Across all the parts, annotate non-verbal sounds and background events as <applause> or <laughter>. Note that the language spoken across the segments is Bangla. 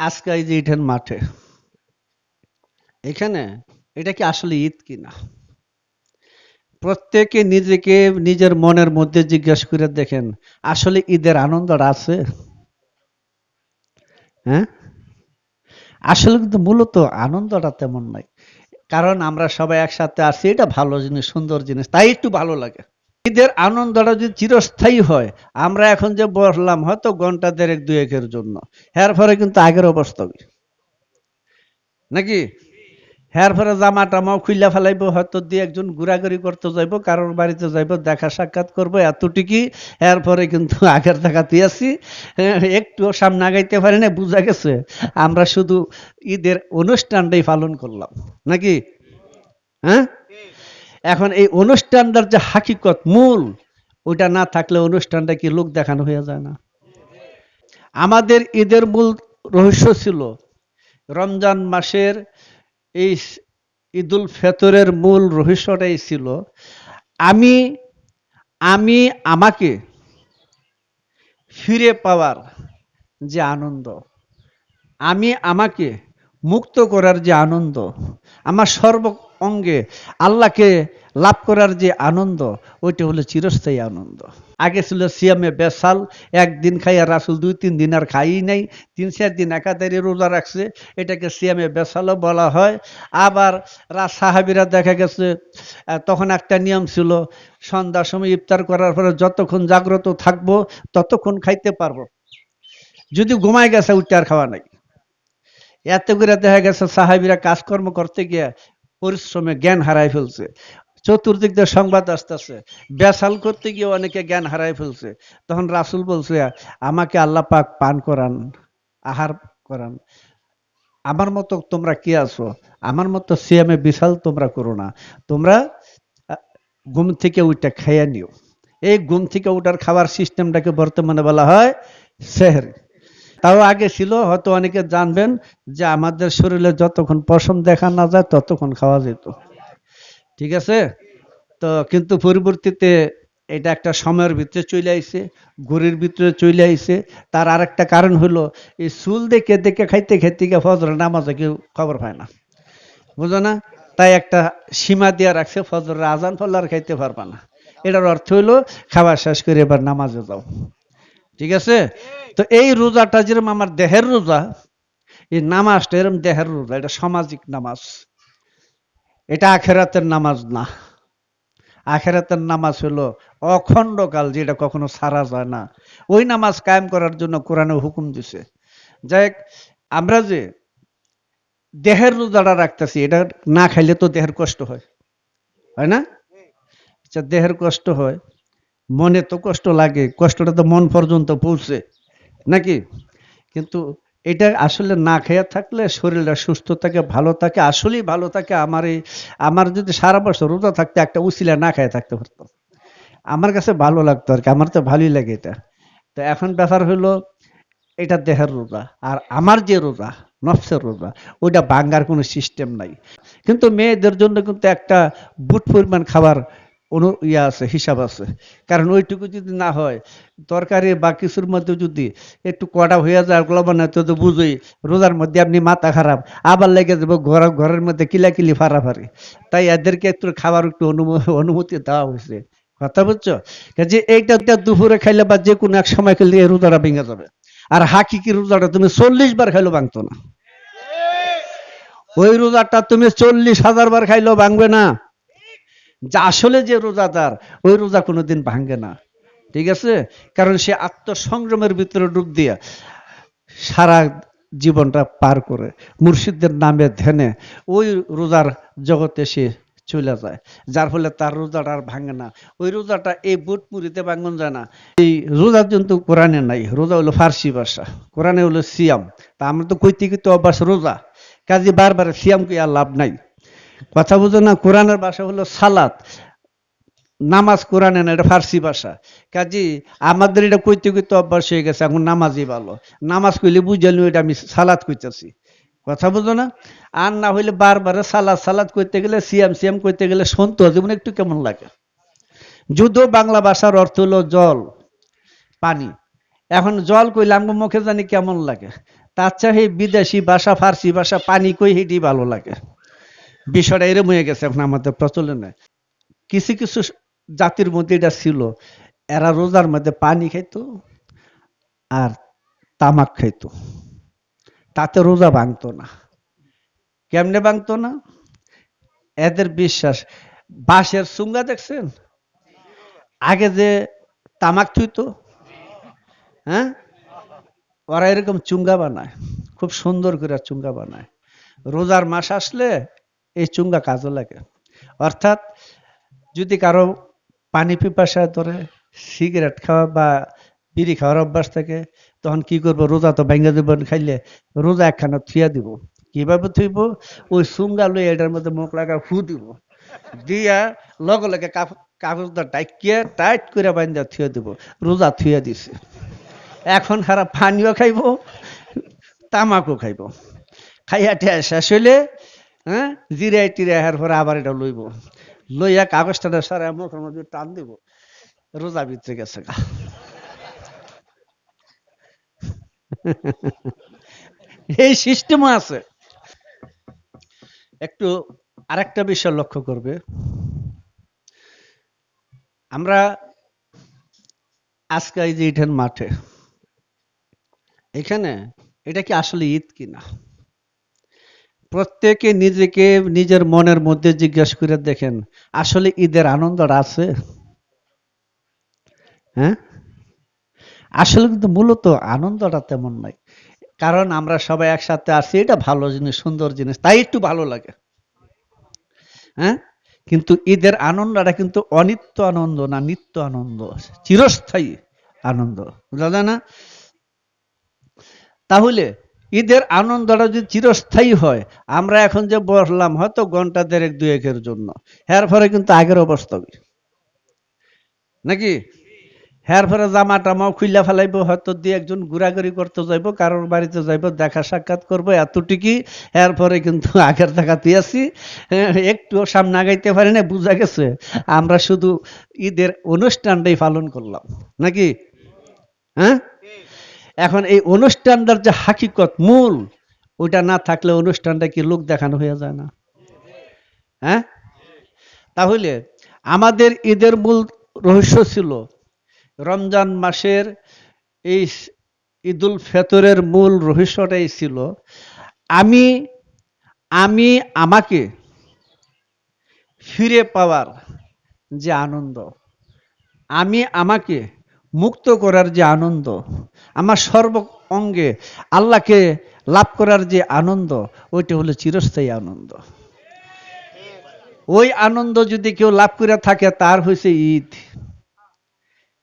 আজকে এই যে ইটেন মাঠে, এখানে এটা কি আসলে ঈদ কিনা? প্রত্যেকে নিজেকে নিজের মনের মধ্যে জিজ্ঞেস করে দেখেন, আসলে ঈদের আনন্দটা আছে? হ্যাঁ? আসলে কিন্তু মূলত আনন্দটা তেমন নাই। কারণ আমরা সবাই একসাথে আছি, এটা ভালো জিনিস, সুন্দর জিনিস, তাই একটু ভালো লাগে। ঈদের আনন্দটা যদি চিরস্থায়ী হয়, আমরা এখন যে বসলাম হয়তো ঘণ্টা দেড়েক, দুয়েকের জন্য। এর পরে কিন্তু আগের অবস্থা নাকি? হ্যার পরে জামা টামাও খুইলা ফেলাইব, হয়তো দিয়ে একজন ঘোরাঘুরি করতে যাইব, কারোর বাড়িতে যাইব, দেখা সাক্ষাৎ করব, এতটুকুই। এরপরে কিন্তু <laughs> আগের দেখাতে আছি। একটুও সামনে আগাইতে পারি না বোঝা গেছে। আমরা শুধু ঈদের অনুষ্ঠানটাই পালন করলাম। নাকি? হ্যাঁ? এখন এই অনুষ্ঠানটার যে হাকিকত মূল, ওইটা না থাকলে অনুষ্ঠানটা কি লোক দেখানো হয়ে যায় না? আমাদের ঈদের মূল রহস্য ছিল, রমজান মাসের এই ঈদুল ফেতরের মূল রহস্যটাই ছিল, আমি আমি আমাকে ফিরে পাওয়ার যে আনন্দ, আমি আমাকে মুক্ত করার যে আনন্দ, আমার সর্ব অঙ্গে আল্লাহকে লাভ করার যে আনন্দ, ওইটা হলো চিরস্থায়ী আনন্দ। আগে ছিল সিয়ামে বেসাল, একদিন খাইয়া রাসুল দুই তিন দিন আর খাই নাই, তিন চার দিন একাধারে রোজা রাখছে, এটাকে সিয়ামে বেসালও বলা হয়। আবার রা সাহাবিরা দেখা গেছে তখন একটা নিয়ম ছিল, সন্ধ্যার সময় ইফতার করার পরে যতক্ষণ জাগ্রত থাকব, ততক্ষণ খাইতে পারব। যদি ঘুমায় গেছে, উঠতে আর খাওয়া নাই। এত করে দেখা গেছে সাহাবিরা কাজকর্ম করতে গিয়ে পরিশ্রমে জ্ঞান হারাই ফেলছে। চতুর্দিক দিয়ে সংবাদ আসতেছে। বেসাল করতে গিয়ে অনেকে জ্ঞান হারাই ফেলছে। তখন রাসুল বলছে, আমাকে আল্লাহ পাক পান করান, আহার করান। আমার মতো তোমরা কি আছো? আমার মতো সিয়ামে বিশাল তোমরা করো না। তোমরা ঘুম থেকে উঠে খাইয়া নিও। এই ঘুম থেকে উঠার খাবার সিস্টেমটাকে বর্তমানে বলা হয় সেহরি। তাও আগে ছিল, হয়তো অনেকে জানবেন যে আমাদের শরীরে যতক্ষণ পশম দেখা না যায়, ততক্ষণ খাওয়া যেত। ঠিক আছে? তো কিন্তু পরবর্তীতে এটা একটা সময়ের ভিতরে চলে আইছে ঘড়ির ভিতরে চলে আইছে। তার আরেকটা কারণ হলো, এই চুল দেখে দেখে খাইতে খাইতে গিয়ে ফজর নামাজে কেউ খবর পায় না। বুঝো না? তাই একটা সীমা দিয়ে রাখছে, ফজরের আজান ফলে আর খাইতে পারবা না। এটার অর্থ হলো খাবার শেষ করে এবার নামাজে যাও। ঠিক আছে? তো এই রোজাটা যেরকম আমার দেহের রোজা, এই নামাজটা এরকম দেহের রোজা, এটা সামাজিক নামাজ। এটা আখেরাতের নামাজ না। আখেরাতের নামাজ হলো অখণ্ডকাল যেটা কখনো সারা যায় না। ওই নামাজ কায়েম করার জন্য কোরআনে হুকুম দিছে। যাই আমরা যে দেহের রোজাটা রাখতেছি, এটা না খাইলে তো দেহের কষ্ট হয়। হয় না? আচ্ছা দেহের কষ্ট হয়। মনে তো কষ্ট লাগে, কষ্টটা তো মন পর্যন্ত পৌঁছে, নাকি? কিন্তু এটা আসলে না খেয়ে থাকলে শরীরটা সুস্থ থাকে, ভালো থাকে, আসলেই ভালো থাকে। আমার এই, আমার যদি সারা বছর রোজা থাকতে, একটা উসিলা না খেয়ে থাকতে পারতাম। আমার কাছে ভালো লাগতো আর কি, আমার তো ভালোই লাগে এটা। তো এখন ব্যাপার হলো, এটা দেহের রোজা আর আমার যে রোজা, নফসের রোজা, ওইটা বাঙ্গার কোনো সিস্টেম নাই। কিন্তু মেয়েদের জন্য কিন্তু একটা বুট পরিমাণ খাবার অনু, ইয়া আছে, হিসাব আছে। কারণ ওইটুকু যদি না হয়, তরকারি বা কিছুর মধ্যে যদি একটু কড়া হয়ে যায় ওগুলো বানায় তো বুঝোই, রোজার মধ্যে আপনি মাথা খারাপ। আবার লেগে যাব ঘর, ঘরের মধ্যে কিলাকিলি ফারাফারি তাই এদেরকে একটু খাবার, একটু অনুমতি দেওয়া হয়েছে। কথা বুঝছ? যে এইটা দুপুরে খাইলে বা যে কোনো এক সময় খেলে এই রোজাটা ভেঙে যাবে। আর হাকিকি রোজাটা তুমি চল্লিশ বার খাইলেও ভাঙতো না। ওই রোজাটা তুমি চল্লিশ হাজার বার খাইলেও ভাঙবে না। যা আসলে যে রোজাদার, ওই রোজা কোনোদিন ভাঙ্গে না। ঠিক আছে? কারণ সে আত্মসংযমের ভিতরে ডুব দিয়ে সারা জীবনটা পার করে, মুর্শিদদের নামে ধ্যানে ওই রোজার জগতে সে চলে যায়। যার ফলে তার রোজাটা আর ভাঙে না। ওই রোজাটা এই বুট মুড়িতে ভাঙন যায় না। এই রোজা কিন্তু কোরআনে নাই। রোজা হলো ফার্সি ভাষা। কোরআনে হলো সিয়াম। তা আমরা তো কইতে অভ্যাস রোজা। কাজে বারবার সিয়াম কি আর লাভ নাই। কথা বুঝো না, কোরআনের ভাষা হলো সালাত। নামাজ কোরআনে না, এটা ফার্সি ভাষা। কাজে, আমাদের এটা কইতে কইতে অভ্যাস হয়ে গেছে, এখন নামাজই ভালো। নামাজ কইলে বুঝালি এটা আমি সালাত কইতেছি। কথা বুঝো না? আর না হইলে বারবার সালাদ সালাদ করতে গেলে, সিয়াম সিয়াম করতে গেলে শুনতো যেমন একটু কেমন লাগে। যুদ্ধ বাংলা ভাষার অর্থ হলো জল, পানি। এখন জল কইলে আমার মুখে জানি কেমন লাগে। তার চাহে বিদেশি ভাষা, ফার্সি ভাষা, পানি কই হেঁটেই ভালো লাগে। বিষয়টা এরম হয়ে গেছে এখন আমাদের প্রচলনে। কিছু কিছু জাতির মধ্যে এটা ছিল, এরা রোজার মধ্যে পানি খাইতো আর তামাক খাইতো। তাতে রোজা ভাঙতো না। কেমনে ভাঙতো না? এদের বিশ্বাস, বাঁশের সুঙ্গা দেখছেন? আগে যে তামাক থুইতো হ্যাঁ? ওরা এরকম চুঙ্গা বানায়, খুব সুন্দর করে চুঙ্গা বানায়। রোজার মাস আসলে এই চুঙ্গা কাজে লাগে। অর্থাৎ যদি কারও পানি পিপাসা ধরে, সিগারেট খাওয়া বা বিড়ি খাওয়ার অভ্যাস থাকে, তখন কি করব? রোজা তো ভেঙে দেব খাইলে রোজা একখানা থুয়া দিব। কীভাবে থুইব? ওই চুঙ্গা লই এটার মধ্যে মুখ লাগা ফু দিব। দিয়া লগে লগে কাগজটা টাইকিয়ে টাইট করে বান্ধা থুয়ে দিব। রোজা থুয়ে দিছে। এখন হারা পানিও খাইব, তামাকও খাইব। খাইয়া টিয়া শেষ হইলে হ্যাঁ? জিরাই টিরাই হার পরে আবার এটা লইব। লইয়া কাগজটা সারা মুখের মধ্যে টান দিব। রোজা ভিতরে গেছে গা। এই সিস্টেমও আছে। একটু আরেকটা বিষয় লক্ষ্য করবে। আমরা আজকে এই যে ইটেন মাঠে, এখানে এটা কি আসলে ঈদ কিনা? প্রত্যেকে নিজেকে নিজের মনের মধ্যে জিজ্ঞেস করে দেখেন, আসলে ঈদের আনন্দটা আছে? হ্যাঁ? আসলে কিন্তু মূলত আনন্দটা তেমন নাই। কারণ আমরা সবাই একসাথে আছি, এটা ভালো জিনিস, সুন্দর জিনিস, তাই একটু ভালো লাগে। হ্যাঁ? কিন্তু ঈদের আনন্দটা কিন্তু অনিত্য আনন্দ না নিত্য আনন্দ, চিরস্থায়ী আনন্দ। বুঝা যায় না? তাহলে ঈদের আনন্দটা যদি চিরস্থায়ী হয় আমরা এখন যে বসলাম হয়তো ঘণ্টা দেড়েক দুয়েকের জন্য। এর ফলে কিন্তু আগের অবস্থা নাকি? হ্যার ফলে জামা টামাও খুইলা ফেলাইব হয়তো দিয়ে একজন ঘোরাঘুরি করতে যাইব কারোর বাড়িতে যাইব দেখা সাক্ষাৎ করব এতটুকি এর পরে কিন্তু আগের দেখাতে আছি। হ্যাঁ, একটুও সামনে আগাইতে পারি না বুঝা গেছে। আমরা শুধু ঈদের অনুষ্ঠানটাই পালন করলাম। নাকি? হ্যাঁ? এখন এই অনুষ্ঠানটার যে হাকিকত মূল, ওইটা না থাকলে অনুষ্ঠানটা কি লোক দেখানো হয়ে যায় না? হ্যাঁ? তাহলে আমাদের ঈদের মূল রহস্য ছিল, রমজান মাসের এই ঈদুল ফেতরের মূল রহস্যটাই ছিল, আমি আমি, আমাকে ফিরে পাওয়ার যে আনন্দ, আমি, আমাকে মুক্ত করার যে আনন্দ, আমার সর্ব অঙ্গে আল্লাহকে লাভ করার যে আনন্দ, ওইটা হলো চিরস্থায়ী আনন্দ। ওই আনন্দ যদি কেউ লাভ করে থাকে, তার হয়েছে ঈদ।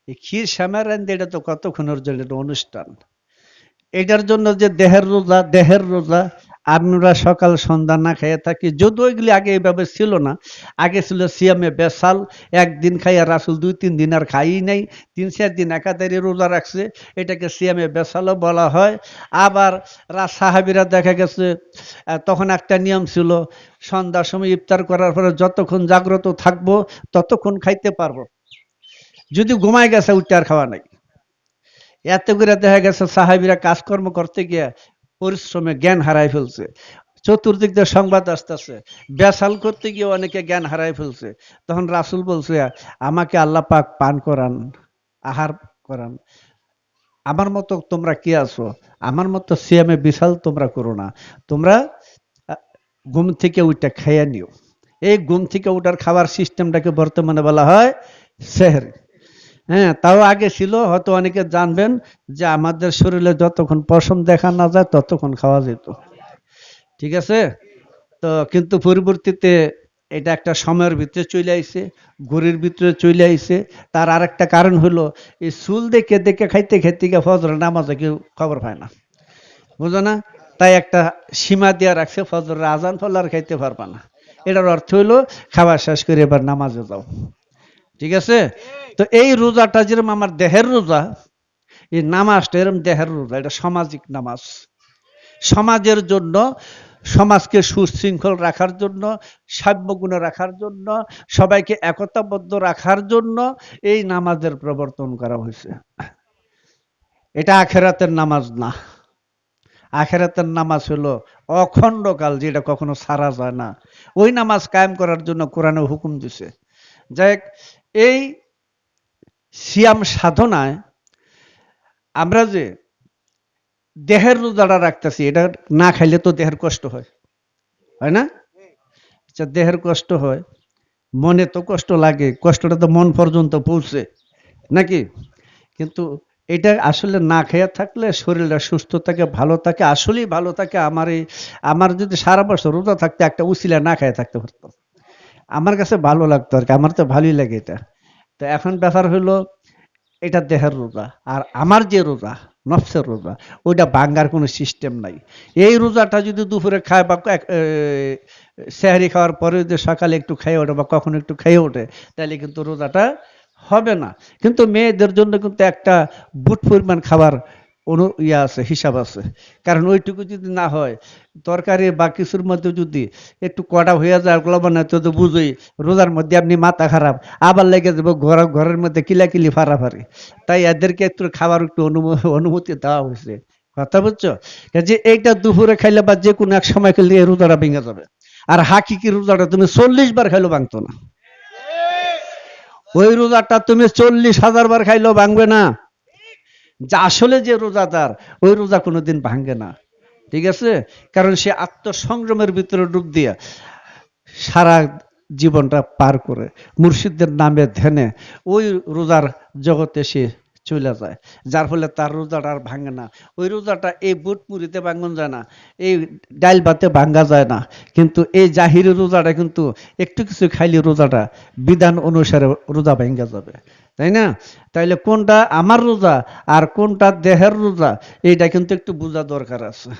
এই ক্ষীর শ্যামারান্দ এটা তো কতক্ষণের জন্য? অনুষ্ঠান। এটার জন্য যে দেহের রোজা দেহের রোজা আমরা সকাল সন্ধ্যা না খেয়ে থাকি। যদিও এগুলি আগে এইভাবে ছিল না। আগে ছিল সিয়ামে বেসাল, একদিন খাইয়া রাসুল দুই, তিন দিন আর খাই নাই। তিন, চার দিন একাধারে রোজা রাখছে। এটাকে সিয়ামে বেসালও বলা হয়। আবার রা সাহাবিরা দেখা গেছে তখন একটা নিয়ম ছিল, সন্ধ্যার সময় ইফতার করার পরে যতক্ষণ জাগ্রত থাকব, ততক্ষণ খাইতে পারব। যদি ঘুমায় গেছে, উঠতে আর খাওয়া নাই। এত করে দেখা গেছে সাহাবিরা কাজকর্ম করতে গিয়ে পরিশ্রমে জ্ঞান হারাই ফেলছে। চতুর্দিক দিয়ে সংবাদ আসতেছে। বেসাল করতে গিয়ে অনেকে জ্ঞান হারাই ফেলছে। তখন রাসুল বলছে, আমাকে আল্লাহ পাক পান করান, আহার করান। আমার মতো তোমরা কি আছো? আমার মতো সিয়ামে বিশাল তোমরা করো না। তোমরা ঘুম থেকে উঠে খাইয়া নিও। এই ঘুম থেকে উঠার খাবার সিস্টেমটাকে বর্তমানে বলা হয় সেহরি। হ্যাঁ তাও আগে ছিল, হয়তো অনেকে জানবেন যে আমাদের শরীরে যতক্ষণ পশম দেখা না যায়, ততক্ষণ খাওয়া যেত। ঠিক আছে? তো কিন্তু পরবর্তীতে এটা একটা সময়ের ভিতরে চলে আইছে, ঘড়ির ভিতরে চলে আইছে। তার আরেকটা কারণ হলো, এই চুল দেখে দেখে খাইতে খাইতে গিয়ে ফজর নামাজে কেউ খবর পায় না। বুঝো না? তাই একটা সীমা দেওয়া রাখছে ফজর আজান ফল আর খাইতে পারবা না। এটার অর্থ হলো, খাবার শেষ করে এবার নামাজে যাও। ঠিক আছে? তো এই রোজাটা যেরকম আমার দেহের রোজা, এই নামাজটা এরকম দেহের রোজা, এটা সামাজিক নামাজ। সমাজের জন্য, সমাজকে সুশৃঙ্খল রাখার জন্য, সাম্যগুণে রাখার জন্য, সবাইকে একতাবদ্ধ রাখার জন্য এই নামাজের প্রবর্তন করা হয়েছে। এটা আখেরাতের নামাজ না। আখেরাতের নামাজ হলো অখণ্ডকাল, যেটা কখনো সারা যায় না। ওই নামাজ কায়েম করার জন্য কোরআনে হুকুম দিছে। যাই এই সিয়াম সাধনায় আমরা যে দেহের রোজাটা রাখতেছি, এটা না খাইলে তো দেহের কষ্ট হয়। হয় না? আচ্ছা দেহের কষ্ট হয়, মনে তো কষ্ট লাগে, কষ্টটা তো মন পর্যন্ত পৌঁছে, নাকি? কিন্তু এটা আসলে না খেয়ে থাকলে শরীরটা সুস্থ থাকে, ভালো থাকে, আসলেই ভালো থাকে। আমার এই, আমার যদি সারা বছর রোজা থাকতে একটা উচিলা না খেয়ে থাকতে পারতাম। আমার কাছে ভালো লাগতো আর কি, আমার তো ভালোই লাগে এটা। তো এখন ব্যাপার হলো, এটা দেহের রোজা আর আমার যে রোজা নফসের রোজা ওইটা ভাঙ্গার কোনো সিস্টেম নাই। এই রোজাটা যদি দুপুরে খায় বা সেহারি খাওয়ার পরে যদি সকালে একটু খেয়ে ওঠে বা কখনো একটু খেয়ে ওঠে, তাহলে কিন্তু রোজাটা হবে না। কিন্তু মেয়েদের জন্য কিন্তু একটা বুট পরিমাণ খাবার অনু ইয়ে আছে, হিসাব আছে। কারণ ওইটুকু যদি না হয়, তরকারি বা কিছুর মধ্যে যদি একটু কটা হয়ে যায় ওগুলো মানে তো তো বুঝোই, রোজার মধ্যে আপনি মাথা খারাপ, আবার লেগে যাব ঘর, ঘরের মধ্যে কিলাকিলি ফারাফারি তাই এদেরকে একটু খাবার, একটু অনুমতি দেওয়া হয়েছে। কথা বুঝছ? যে এইটা দুপুরে খাইলে বা যে কোনো এক সময় খেলে এই রোজাটা ভেঙে যাবে। আর হাকিকি রোজাটা তুমি চল্লিশ বার খাইলেও ভাঙতো না। ওই রোজাটা তুমি চল্লিশ হাজার বার খাইলেও ভাঙবে না। যা আসলে যে রোজাদার, ওই রোজা কোনোদিন ভাঙ্গে না। ঠিক আছে? কারণ সে আত্মসংযমের ভিতরে ডুব দিয়ে সারা জীবনটা পার করে মুর্শিদদের নামে ধ্যানে ওই রোজার জগতে সে চলে যায়, যার ফলে তার রোজাটা আর ভাঙে না। ওই রোজাটা এই বুট মুড়িতে ভাঙন যায় না, এই ডাইল ভাতে ভাঙ্গা যায় না। কিন্তু এই জাহির রোজাটা কিন্তু একটু কিছু খাইলে রোজাটা, বিধান অনুসারে রোজা ভেঙ্গা যাবে। তাই না? তাইলে কোনটা আমার রোজা আর কোনটা দেহের রোজা, এইটা কিন্তু একটু বোঝা দরকার আছে।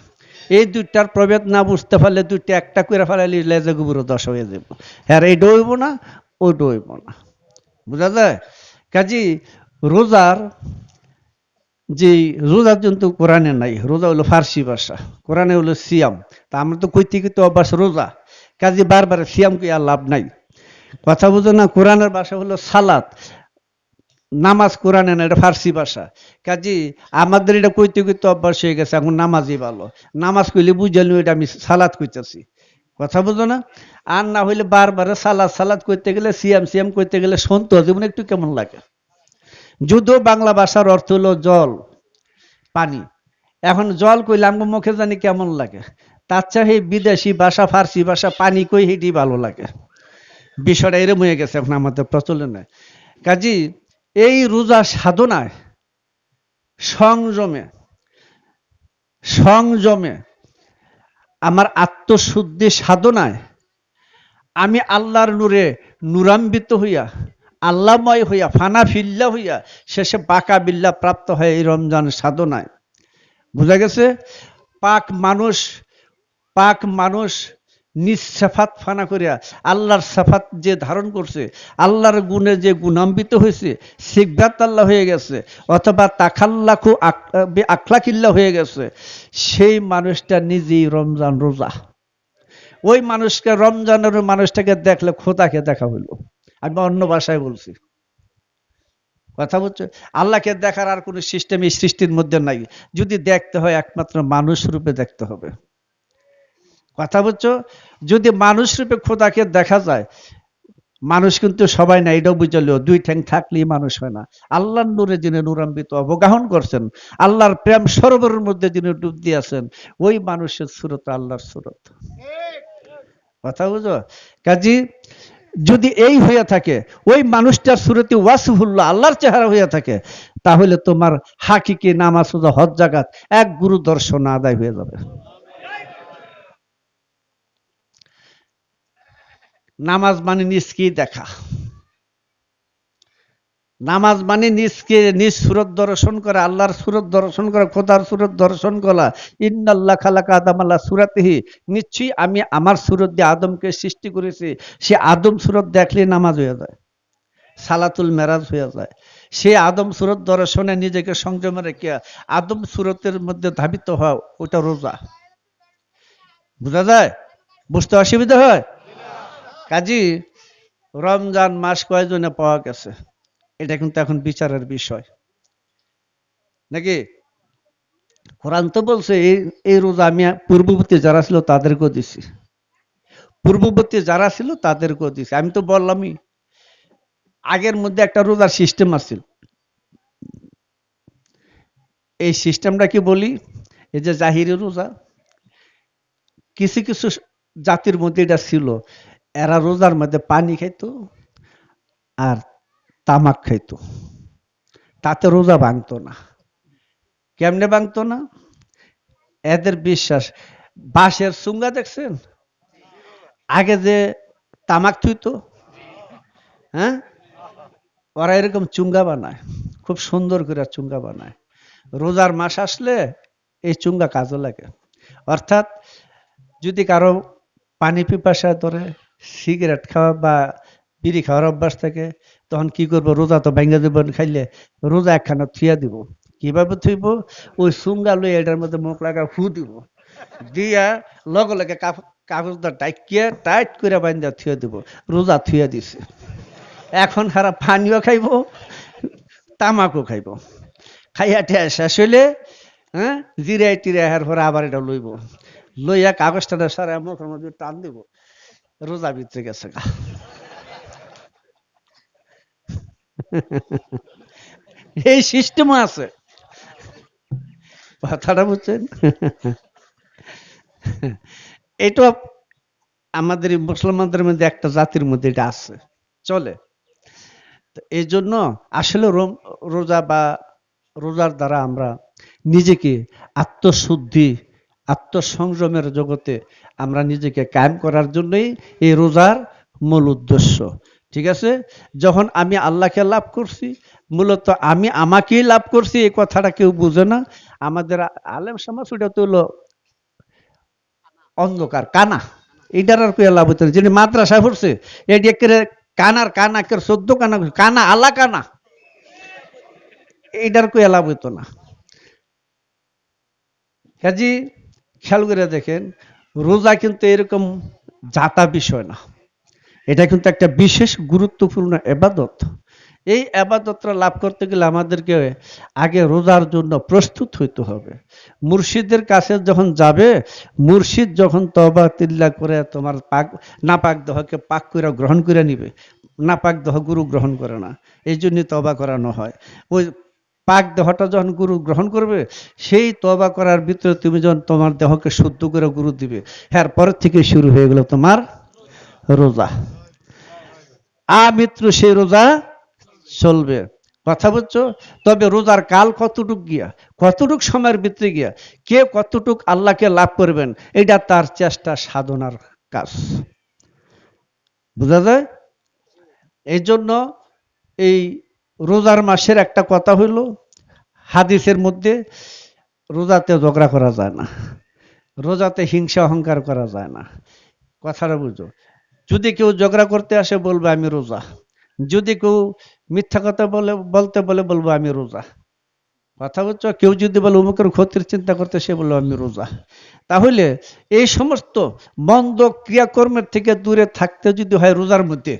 এই দুইটার প্রভেদ না বুঝতে পারলে দুইটা একটা করে ফেলাইলে লেজে গুবুরো দশ হয়ে যাব হ্যাঁ এই ডইব না ওই ডইব না। বুঝা যায়? কাজী রোজার যে রোজা কিন্তু কোরআনে নাই, রোজা হলো ফার্সি ভাষা, কোরআনে হলো সিয়াম। তা আমরা তো কইতে কইতে অভ্যাস রোজা, কাজে বারবার সিয়াম কি আর লাভ নাই। কথা বুঝো না, কোরআনের ভাষা হলো সালাত, নামাজ কোরআনে না, এটা ফার্সি ভাষা। কাজে আমাদের এটা কইতে কইতে অভ্যাস হয়ে গেছে, এখন নামাজই ভালো। নামাজ কইলে বুঝালি এটা আমি সালাত কইতেছি। কথা বুঝো না? আর না হইলে বারবার সালাদ সালাদ করতে গেলে সিয়াম সিয়াম করতে গেলে সন্ত, জীবন একটু কেমন লাগে? যদিও বাংলা ভাষার অর্থ হলো জল, পানি। এখন জল কইলে আমার মুখে জানি কেমন লাগে। তার চাহে বিদেশি ভাষা, ফার্সি ভাষা, পানি কই হেঁটি ভালো লাগে। বিষয়টা এরম হয়ে গেছে এখন আমাদের প্রচলনে। কাজী, এই রোজা সাধনায় সংযমে সংযমে আমার আত্মশুদ্ধি সাধনায় আমি আল্লাহর নূরে নূরান্বিত হইয়া আল্লাহময় হইয়া, ফানা ফিল্লা হইয়া শেষে পাকা বিল্লা প্রাপ্ত হয় এই রমজান সাধনায়। বুঝা গেছে? পাক মানুষ পাক মানুষ নিজ সেফাত ফানা করিয়া আল্লাহর সেফাত যে ধারণ করছে, আল্লাহর গুণে যে গুণাম্বিত হয়েছে সিকদাত আল্লাহ হয়ে গেছে, অথবা তাখাল্লাখু আখলাকিল্লা হয়ে গেছে, সেই মানুষটা নিজেই রমজান রোজা। ওই মানুষকে, রমজানের মানুষটাকে দেখলে খোদাকে দেখা হইল। আমি অন্য ভাষায় বলছি। কথা বলছো আল্লাহকে দেখার আর কোনো সিস্টেম এই সৃষ্টির মধ্যে নাই। যদি দেখতে হয় একমাত্র মানুষ রূপে দেখতে হবে। কথা বলছো যদি মানুষ রূপে খোদাকে দেখা যায় মানুষ কিন্তু সবাই না এটাও বুঝলেও দুই ঠ্যাং থাকলেই মানুষ হয় না। আল্লাহর নূরে যিনি নূরান্বিত অবগাহন করছেন আল্লাহর প্রেম সরোবরের মধ্যে যিনি ডুব দিয়েছেন ওই মানুষের সুরত আল্লাহর সুরত। কথা বুঝো? কাজী যদি এই হইয়া থাকে, ওই মানুষটার সুরতি ওয়াসফুল্লাহ, আল্লাহর চেহারা হইয়া থাকে, তাহলে তোমার হাকিকে, নামাজ হজ জাগাত এক গুরু দর্শন আদায় হয়ে যাবে। নামাজ মানে নিজকে দেখা। নামাজ মানে নিজকে নিজ সুরত দর্শন করা, আল্লাহর সুরত দর্শন করা, খোদার সুরত দর্শন করা। ইন্নাল্লাহ খালাকা আদম আল্লাহ সুরাতিহি। নিশ্চয়ই আমি আমার সুরত দিয়ে আদমকে সৃষ্টি করেছি। সে আদম সুরত দেখলে নামাজ হয়ে যায়, সালাতুল মেরাজ হয়ে যায়। সে আদম সুরত দর্শনে নিজেকে সংযমে রেখে আদম সুরতের মধ্যে ধাবিত হওয়া, ওটা রোজা। বোঝা যায়? বুঝতে অসুবিধা হয়? কাজী, রমজান মাস কয়জনে পাওয়া গেছে? এটা কিন্তু এখন বিচারের বিষয়। নাকি? কোরআন তো বলছে, এই এই রোজা আমি পূর্ববর্তী যারা ছিল তাদেরকেও দিছি। পূর্ববর্তী যারা ছিল তাদেরকেও দিছি। আমি তো বললামই, আগের মধ্যে একটা রোজার সিস্টেম আছিল। এই সিস্টেমটা কি বলি? এই যে জাহিরি রোজা, কিছু কিছু জাতির মধ্যে এটা ছিল। এরা রোজার মধ্যে পানি খাইতো, আর তামাক খাইতো। তাতে রোজা ভাঙতো না। কেমনে ভাঙতো না? এদের বিশ্বাস, বাঁশের সুঙ্গা দেখছেন? আগে যে তামাক থুইতো হ্যাঁ? ওরা এরকম চুঙ্গা বানায়, খুব সুন্দর করে চুঙ্গা বানায়। রোজার মাস আসলে এই চুঙ্গা কাজে লাগে। অর্থাৎ যদি কারও পানি পিপাসা ধরে, সিগারেট খাওয়া বা বিড়ি খাওয়ার অভ্যাস থাকে, তখন কি করব? রোজা তো ভেঙে দেব, খাইলে রোজা একখানা থুয়া দিব। কীভাবে থুইব? ওই চুঙ্গা লই এটার মধ্যে মুখ লাগা ফু দিব। দিয়া লগে লগে কাগজটা টাইকিয়া টাইট করে বান্ধা থুয়ে দিব। রোজা থুয়া দিছে। এখন হারা পানিও খাইব, তামাকও খাইব। খাইয়া টিয়া শেষ হইলে হ্যাঁ জিরাই টিরাই হার পরে আবার এটা লইব। লইয়া কাগজটা সারা মুখের মধ্যে টান দিব। রোজা ভিতরে গেছে গা। এই সিস্টেমও আছে। কথাটা বুঝছেন? এটা আমাদের মুসলমানদের মধ্যে একটা জাতির মধ্যে এটা আছে। চলে। এই জন্য আসলে রোজা বা রোজার দ্বারা আমরা নিজেকে আত্মশুদ্ধি আত্মসংযমের জগতে আমরা নিজেকে কায়েম করার জন্যই এই রোজার মূল উদ্দেশ্য। ঠিক আছে? যখন আমি আল্লাহকে লাভ করছি, মূলত আমি আমাকেই লাভ করছি, এই কথাটা কেউ বুঝে না। আমাদের আলেম সমাজ ওটা তো হলো অন্ধকার, কানা। এটার আর কেউ লাভ হতো। যিনি মাদ্রাসা পড়ছে এটি কানার কানা একের চোদ্দ কানা কানা আলা কানা, এইটার কেউ লাভ হতো না। কাজী খেয়াল করে দেখেন, রোজা কিন্তু এরকম জাতা বিষয় না। এটা কিন্তু একটা বিশেষ গুরুত্বপূর্ণ এবাদত এই আবাদতটা লাভ করতে গেলে আমাদেরকে আগে রোজার জন্য প্রস্তুত হইতে হবে। মুর্শিদের কাছে যখন যাবে, মুর্শিদ যখন তবা তিল্লা করে তোমার পাক না পাক দেহকে পাক করে গ্রহণ করে নিবে না পাক দেহ গুরু গ্রহণ করে না, এই জন্য তবা করানো হয়। ওই পাক দেহটা যখন গুরু গ্রহণ করবে, সেই তবা করার ভিতরে তুমি যখন তোমার দেহকে শুদ্ধ করে গুরু দিবে হ্যাঁ পরের থেকে শুরু হয়ে গেল তোমার রোজা। আ মিত্র সেই রোজা চলবে। কথা বলছো তবে রোজার কাল কতটুক গিয়া, কতটুক সময়ের ভিতরে গিয়া, কে কতটুক আল্লাহকে লাভ করবেন, এটা তার চেষ্টা, সাধনার কাজ। বোঝা যায়? এই জন্য এই রোজার মাসের একটা কথা হইল, হাদিসের মধ্যে রোজাতে ঝগড়া করা যায় না, রোজাতে হিংসা, অহংকার করা যায় না। কথাটা বুঝো? যদি কেউ ঝগড়া করতে আসে, বলবে, আমি রোজা। যদি কেউ মিথ্যা কথা বলে, বলতে বলে, বলব, আমি রোজা। কথা বলছো? কেউ যদি বলে, অমুকের ক্ষতির চিন্তা করতে, সে বলল, আমি রোজা। তাহলে এই সমস্ত মন্দ ক্রিয়াকর্মের থেকে দূরে থাকতে যদি হয় রোজার মধ্যে,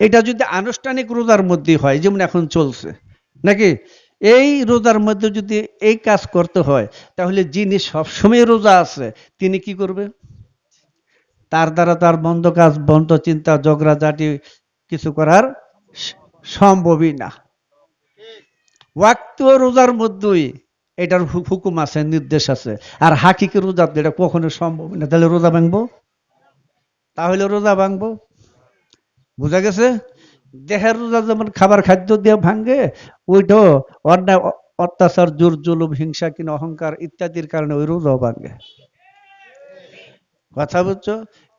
এটা যদি আনুষ্ঠানিক রোজার মধ্যে হয়, যেমন এখন চলছে, নাকি? এই রোজার মধ্যে যদি এই কাজ করতে হয়, তাহলে যিনি সবসময় রোজা আছে, তিনি কি করবে? তার দ্বারা তার বন্ধ কাজ, বন্ধ চিন্তা ঝগড়াঝাটি কিছু করার সম্ভবই না। ওয়াক্ত রোজার মধ্যেই এটার হুকুম আছে, নির্দেশ আছে। আর হাকিকে রোজা এটা কখনো সম্ভব না। তাহলে রোজা ভাঙবো? তাহলে রোজা ভাঙবো? বুঝা গেছে? দেহের রোজা যেমন খাবার খাদ্য দিয়ে ভাঙ্গে ওইটাও অন্যায় অত্যাচার জোর জুলুম হিংসা কিনা, অহংকার ইত্যাদির কারণে ওই রোজাও ভাঙ্গে কথা বুঝছ?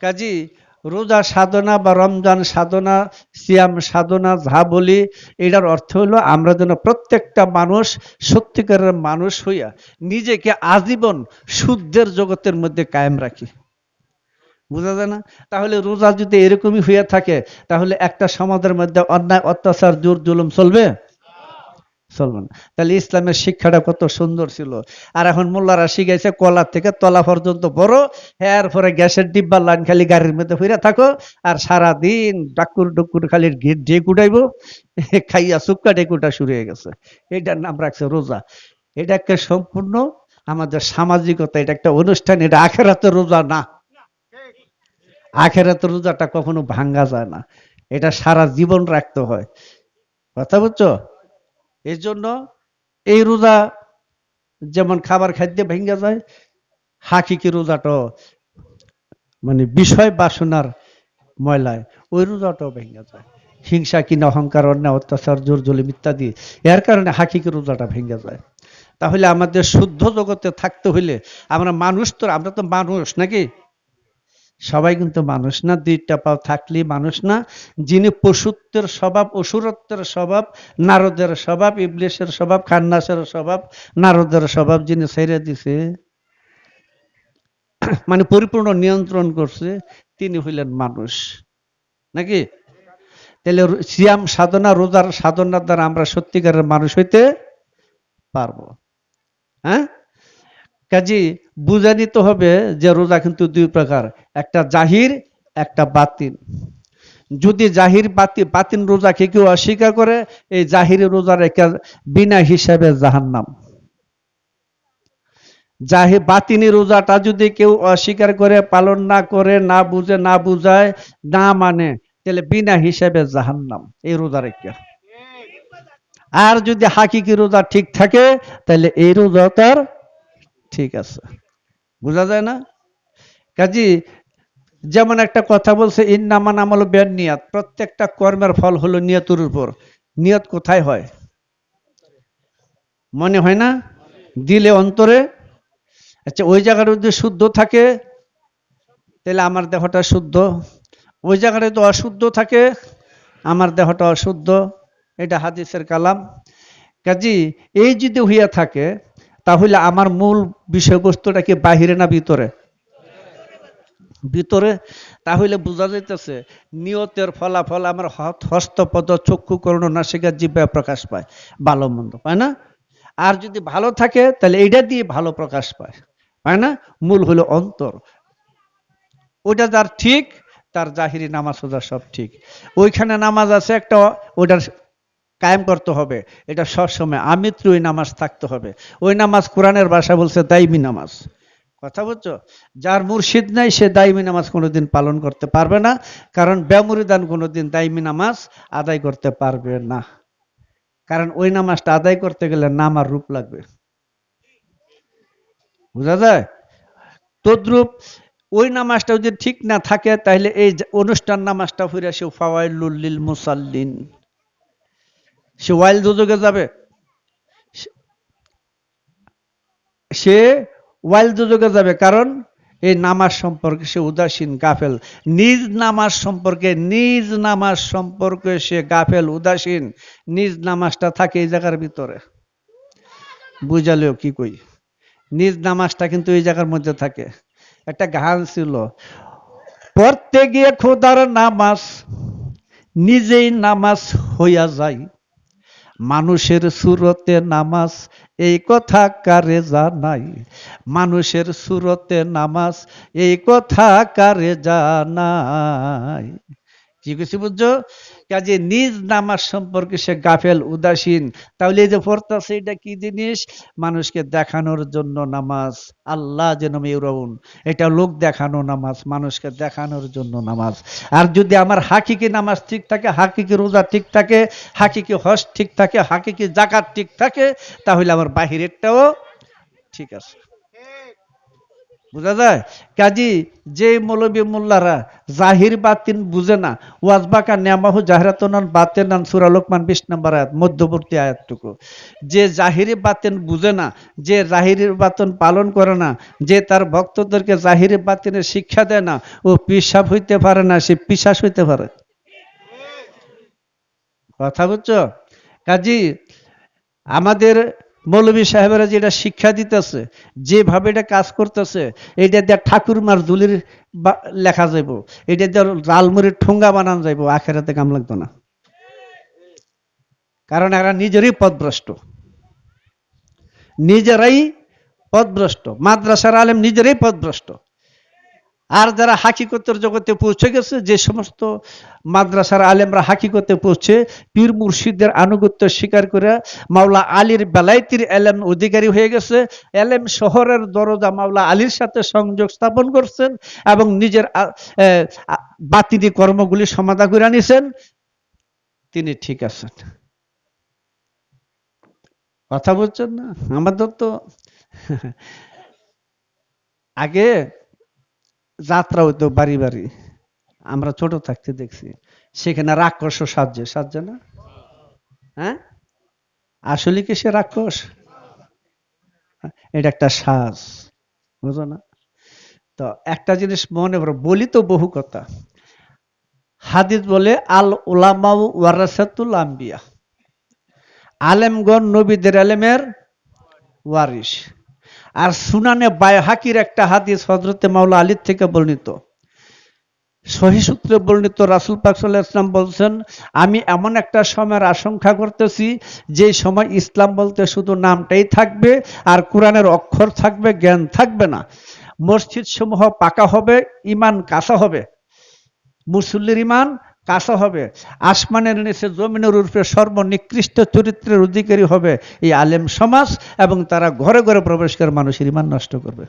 কাজী, রোজা সাধনা বা রমজান সাধনা, সিয়াম সাধনা, যা বলি, এটার অর্থ হলো আমরা যেন প্রত্যেকটা মানুষ সত্যিকারের মানুষ হইয়া নিজেকে আজীবন শুদ্ধের জগতের মধ্যে কায়েম রাখি। বুঝা যায় না? তাহলে রোজা যদি এরকমই হইয়া থাকে, তাহলে একটা সমাজের মধ্যে অন্যায়, অত্যাচার জোর জুলুম চলবে? চলবে না। তাহলে ইসলামের শিক্ষাটা কত সুন্দর ছিল। আর এখন মোল্লারা শিখাইছে, কলার থেকে তলা পর্যন্ত বড় এর পরে গ্যাসের ডিব্বা লাইন খালি গাড়ির মধ্যে ফিরে থাকো, আর সারা দিন ডাকুর ডুকুর খালি ঢেক উঠাইবো খাইয়া সুক্কা ঢেকুটা শুরু হয়ে গেছে। এটার নাম রাখছে রোজা। এটা একটা সম্পূর্ণ আমাদের সামাজিকতা, এটা একটা অনুষ্ঠান, এটা আখেরাতের রোজা না। আখেরাতের রোজাটা কখনো ভাঙ্গা যায় না। এটা সারা জীবন রাখতে হয়। কথা বুঝছ? এই জন্য এই রোজা যেমন খাবার খাদ্যে ভেঙ্গা যায়, হাকিকি রোজাটা মানে বিষয় বাসনার ময়লায় ওই রোজাটাও ভেঙ্গা যায়। হিংসা কিনা অহংকার, অন্যায়, অত্যাচার জোর জলিম ইত্যাদি, এর কারণে হাকিকি রোজাটা ভেঙ্গে যায়। তাহলে আমাদের শুদ্ধ জগতে থাকতে হইলে আমরা মানুষ তো, আমরা তো মানুষ নাকি? সবাই কিন্তু মানুষ না, দুইটা পাও থাকলেই মানুষ না। যিনি পশুত্বের স্বভাব, অসুরত্বের স্বভাব, নারদের স্বভাব ইবলিশের স্বভাব, খান্নাসের স্বভাব, নারদের স্বভাব যিনি ছেড়ে দিছে <coughs> মানে পরিপূর্ণ নিয়ন্ত্রণ করছে, তিনি হইলেন মানুষ। নাকি? তাহলে সিয়াম সাধনা, রোজার সাধনার দ্বারা আমরা সত্যিকারের মানুষ হইতে পারব। হ্যাঁ? কাজী বুঝে নিতে হবে যে রোজা কিন্তু দুই প্রকার, একটা জাহির, একটা বাতিন। যদি জাহির বাতি, বাতিন রোজাকে কেউ অস্বীকার করে, এই জাহির রোজার একটা বিনা হিসাবে জাহান্নাম। জাহি, বাতিনি রোজাটা যদি কেউ অস্বীকার করে, পালন না করে, না বুঝে, না বুঝায়, না মানে তাহলে বিনা হিসাবে জাহান্নাম এই রোজার একটা আর যদি হাকিকি রোজা ঠিক থাকে, তাহলে এই রোজা তার ঠিক আছে। বোঝা যায় না? কাজী, যেমন একটা কথা বলছে ইন ইন্নামান আমল বেন নিয়াত প্রত্যেকটা কর্মের ফল হলো নিয়তের উপর। নিয়ত কোথায় হয়? মনে হয় না? দিলে অন্তরে। আচ্ছা ওই জায়গাটা যদি শুদ্ধ থাকে, তাহলে আমার দেহটা শুদ্ধ। ওই জায়গাটা যদি অশুদ্ধ থাকে, আমার দেহটা অশুদ্ধ। এটা হাদিসের কালাম। কাজী, এই যদি হইয়া থাকে তাহলে আমার মূল বিষয়বস্তুটা কি বাহিরে না ভিতরে? ভিতরে? তাহলে বোঝা যাইতেছে, নিয়তের ফলাফল আমার হস্তপদ চক্ষু করণ নাসিকা জিব্বা প্রকাশ পায়, ভালো মন্দ পায় না? আর যদি ভালো থাকে, তাহলে এইটা দিয়ে ভালো প্রকাশ পায় পায় না? মূল হলো অন্তর। ওটা যার ঠিক, তার জাহিরি নামাজ সোজা সব ঠিক। ওইখানে নামাজ আছে একটা ওটার কায়েম করতে হবে। এটা সবসময় আমিত্র ওই নামাজ থাকতে হবে। ওই নামাজ কোরআনের ভাষা বলছে, দাইমি নামাজ। কথা বুঝছ? যার মুর্শিদ নাই, সে দাইমি নামাজ কোনোদিন পালন করতে পারবে না। কারণ ব্যামুরিদান কোনোদিন দাইমি নামাজ আদায় করতে পারবে না। কারণ ওই নামাজটা আদায় করতে গেলে নাম আর রূপ লাগবে। বোঝা যায়? তদ্রূপ ওই নামাজটা যদি ঠিক না থাকে, তাহলে এই অনুষ্ঠান নামাজটা ফিরে সে ফাওয়াইলুল্লিল মুসাল্লিন। সে ওয়াইল দুযোগে যাবে। সে- সে ওয়াইল দুযোগে যাবে কারণ এই নামাজ সম্পর্কে সে উদাসীন, গাফেল। নিজ নামাজ সম্পর্কে, নিজ নামাজ সম্পর্কে সে গাফেল, উদাসীন। নিজ নামাজটা থাকে এই জায়গার ভিতরে। বুঝালেও কি কই? নিজ নামাজটা কিন্তু এই জায়গার মধ্যে থাকে। একটা গান ছিল, পড়তে গিয়ে খোদার নামাজ, নিজেই নামাজ হইয়া যায়। মানুষের সুরতে নামাজ, এই কথা কারে জানাই? মানুষের সুরতে নামাজ, এই কথা কারে জানাই? কি কিছু বুঝছ? কাজে নিজ নামাজ সম্পর্কে সে গাফেল, উদাসীন। তাহলে এই যে পড়তেছে, এটা কি জিনিস? মানুষকে দেখানোর জন্য নামাজ। আল্লাহ যেন মেউরাউন এটা লোক দেখানো নামাজ, মানুষকে দেখানোর জন্য নামাজ। আর যদি আমার হাকিকি নামাজ ঠিক থাকে, হাকিকি রোজা ঠিক থাকে, হাকিকি হজ ঠিক থাকে, হাকিকি জাকাত ঠিক থাকে, তাহলে আমার বাহিরেরটাও ঠিক আছে। বোঝা যায়? কাজী, যে মৌলবী মোল্লারা জাহির বাতিন বুঝে না ওয়াজবাকা নেমাহু জাহিরাতনান বাতেনান সুরা লোকমান বিশ নম্বর আয়াত, মধ্যবর্তী আয়াতটুকু। যে জাহিরি বাতেন বুঝে না, যে জাহিরি বাতন পালন করে না, যে তার ভক্তদেরকে জাহিরি বাতিনের শিক্ষা দেয় না, ও পিসাব হইতে পারে না, সে পিসাস হইতে পারে। কথা বুঝছ? কাজী, আমাদের মৌলবী সাহেবেরা যেটা শিক্ষা দিতেছে, যেভাবে এটা কাজ করতেছে, এটা দিয়ে ঠাকুরমার দুলির বা- লেখা যাইব, এটা দিয়ে লালমুড়ির ঠোঙ্গা বানানো যাইব, আখেরাতে কাম লাগতো না। কারণ এরা নিজেরই পদভ্রষ্ট। নিজেরাই পদভ্রষ্ট। মাদ্রাসার আলেম নিজেরাই পদভ্রষ্ট। আর যারা হাকিকতের জগতে পৌঁছে গেছে, যে সমস্ত মাদ্রাসার আলেমরা হাকিকতে পৌঁছে, পীর মুর্শিদদের আনুগত্য স্বীকার করে মাওলা আলীর বেলাইতির এলেম অধিকারী হয়ে গেছে। এলেম শহরের দরজা মাওলা আলীর সাথে সংযোগ স্থাপন করছেন এবং নিজের বাতিনি কর্মগুলি সমাধা করে নিছেন তিনি ঠিক আছেন। কথা বলছেন না? আমাদের তো, আগে যাত্রা হইতো বাড়ি বাড়ি। আমরা ছোট থাকতে দেখছি। সেখানে রাক্ষস সাজছে সাজছে না? হ্যাঁ? আসলে কি সে রাক্ষস? এটা একটা সাজ। বুঝো না? তো একটা জিনিস মনে করো, বলি তো বহু কথা। হাদিস বলে, আল আম্বিয়া। আলেমগণ নবীদের আলেমের ওয়ারিস আর সুনানে বায়হাকির একটা হাদিস হজরতে মাওলা আলীর থেকে বর্ণিত। সূত্রে বর্ণিত রাসুল পাক সাল্লাহ ইসলাম বলছেন, আমি এমন একটা সময়ের আশঙ্কা করতেছি, যে সময় ইসলাম বলতে শুধু নামটাই থাকবে আর কোরআনের অক্ষর থাকবে, জ্ঞান থাকবে না। মসজিদ সমূহ পাকা হবে ইমান কাঁচা হবে। মুসল্লির ইমান কাঁচা হবে। আসমানের নিচে জমিনের রূপে সর্বনিকৃষ্ট চরিত্রের অধিকারী হবে এই আলেম সমাজ এবং তারা ঘরে ঘরে প্রবেশ করে মানুষের ইমান নষ্ট করবে।